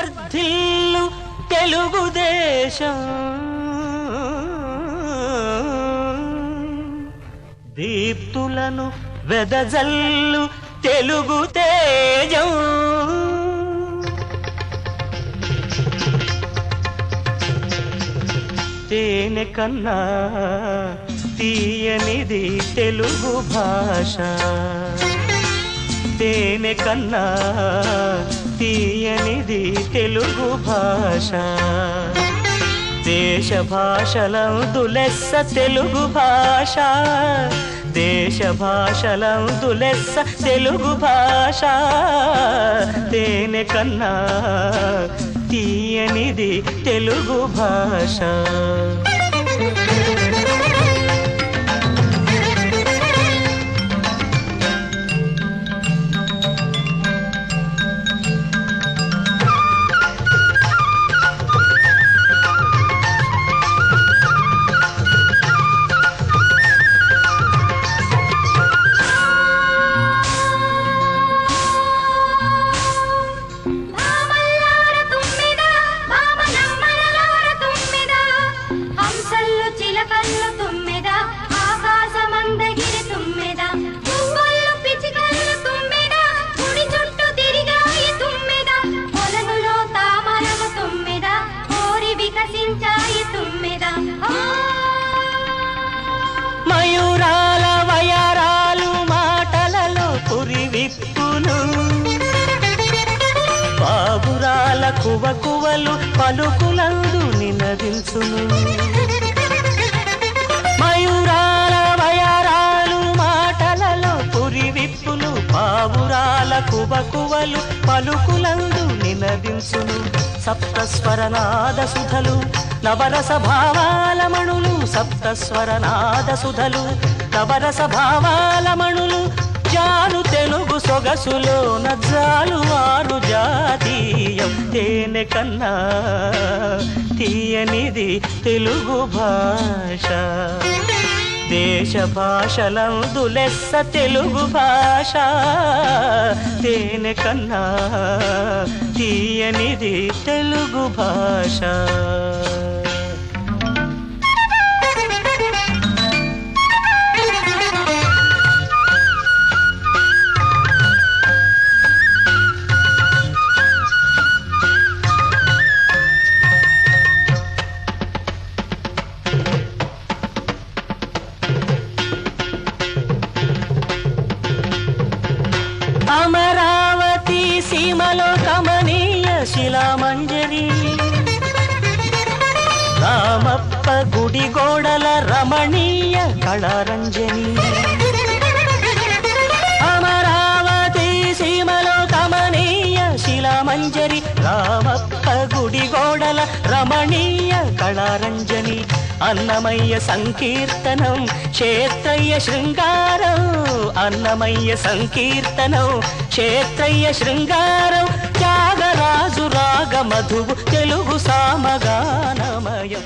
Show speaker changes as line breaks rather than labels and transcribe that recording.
వర్ధిల్లు తెలుగుదేశం దీప్తులను వెదజల్లు తెలుగు తేజం. తేనె కన్నా తీయనిది తెలుగు భాష. తేనె కన్నా తీయనిది తెలుగు భాష. దేశ భాషలందు లెస్స తెలుగు భాష. దేశ భాషలందు లెస్స తెలుగు భాష. తేనె కన్నా తీయనిది తెలుగు భాష.
చిలకల్లు తుమ్మెద, ఆకాశమందగిరి తుమ్మెద, పువ్వుల్లు పిచికల్లు తుమ్మెద, గుడి చుట్టూ తిరిగాయి తుమ్మెద, తుమ్మెద, కోరి వికసించాయి తుమ్మెద.
మయూరాల వయరాలు మాటలలో పురి విప్పును బాబురాల కువకువలు పలుకులందు నినదించును. కువకువలు పలుకులందు నినదించును. సప్తస్వరనాద సుధలు నవరస భావాల మణులు సప్తస్వరనాద సుధలు నవరస భావాల మణులు జాను తెలుగు సొగసులో నజాలు ఆరు జాతీయం తేనె కన్నా తీయనిది తెలుగు భాష. దేశ భాషలందు లెస్స తెలుగు భాష. తేనె కన్నా తీయనిది తెలుగు భాష. శిలామంజరి రామప్ప గుడి గోడల రమణీయ కళారంజని. అమరావతి సీమలో కమనీయ శిలామంజరి రామప్ప గుడి గోడల రమణీయ కళారంజని. అన్నమయ్య సంకీర్తనం క్షేత్రయ్య శృంగారం అన్నమయ్య సంకీర్తనం క్షేత్రయ్య శృంగారం త్యాగరాజు రాగ మధువు తెలుగు సామగానమయం.